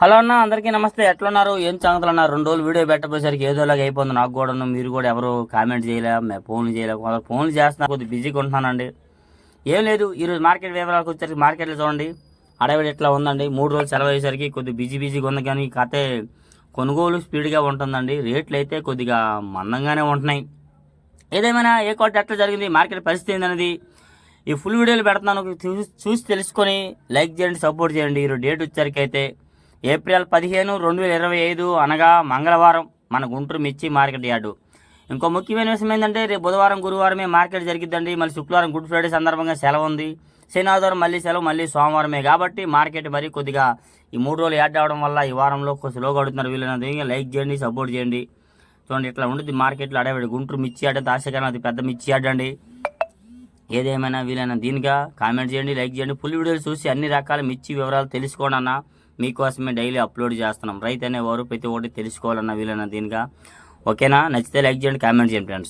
Hello అన్న అందరికీ నమస్తే. ఎట్లున్నారు? ఏం సంగతులు అన్న రెండు రోజులు వీడియో పెట్టపోయేసరికి ఏదోలాగా అయిపోతుంది నాకు కూడాను. మీరు కూడా ఎవరు కామెంట్ చేయలే ఫోన్లు చేయలే. కొందరు ఫోన్లు చేస్తున్నా కొద్దిగా బిజీగా ఉంటున్నానండి. ఏం లేదు ఈరోజు మార్కెట్ వివరాలకు వచ్చేసరికి మార్కెట్లో చూడండి. అడవిడి ఎట్లా ఉందండి? మూడు రోజులు సెలవు అయ్యేసరికి కొద్దిగా బిజీ బిజీగా ఉంది కానీ కాతే కొనుగోలు స్పీడ్గా ఉంటుందండి. రేట్లు అయితే కొద్దిగా మందంగానే ఉంటున్నాయి. ఏదేమైనా ఏ కోట ఎట్లా జరిగింది? మార్కెట్ పరిస్థితి ఏంటనేది ఈ ఫుల్ వీడియోలు పెడుతున్నాను. చూసి తెలుసుకొని లైక్ చేయండి సపోర్ట్ చేయండి. ఈరోజు డేట్ వచ్చేసరికి అయితే ఏప్రిల్ పదిహేను రెండు వేల ఇరవై ఐదు అనగా మంగళవారం మన గుంటూరు మిర్చి మార్కెట్ యార్డు. ఇంకో ముఖ్యమైన విషయం ఏంటంటే రేపు బుధవారం గురువారమే మార్కెట్ జరిగిద్దండి. మళ్ళీ శుక్రవారం గుడ్ ఫ్రైడే సందర్భంగా సెలవు ఉంది. శనివారం మళ్ళీ సెలవు మళ్ళీ సోమవారమే. కాబట్టి మార్కెట్ మరి కొద్దిగా ఈ మూడు రోజులు యాడ్ అవడం వల్ల ఈ వారంలో కొంచెం స్లోగా అడుగుతున్నారు వీళ్ళని లైక్ చేయండి సపోర్ట్ చేయండి. చూడండి ఇట్లా ఉంటుంది మార్కెట్లో అడేవాడు. గుంటూరు మిర్చి యాడ్ అంటే అది పెద్ద మిర్చి ఆడండి ఏదేమైనా వీలైనా దీనిగా కామెంట్ చేయండి లైక్ చేయండి. ఫుల్ వీడియోలు చూసి అన్ని రకాల మిర్చి వివరాలు తెలుసుకోండి అన్న. మీకోసమే డైలీ అప్లోడ్ చేస్తున్నాం. రైతు అనేవారు ప్రతి ఒక్కటి తెలుసుకోవాలన్న వీలైనా దీనిగా. ఓకేనా? నచ్చితే లైక్ చేయండి కామెంట్ చేయండి ఫ్రెండ్స్.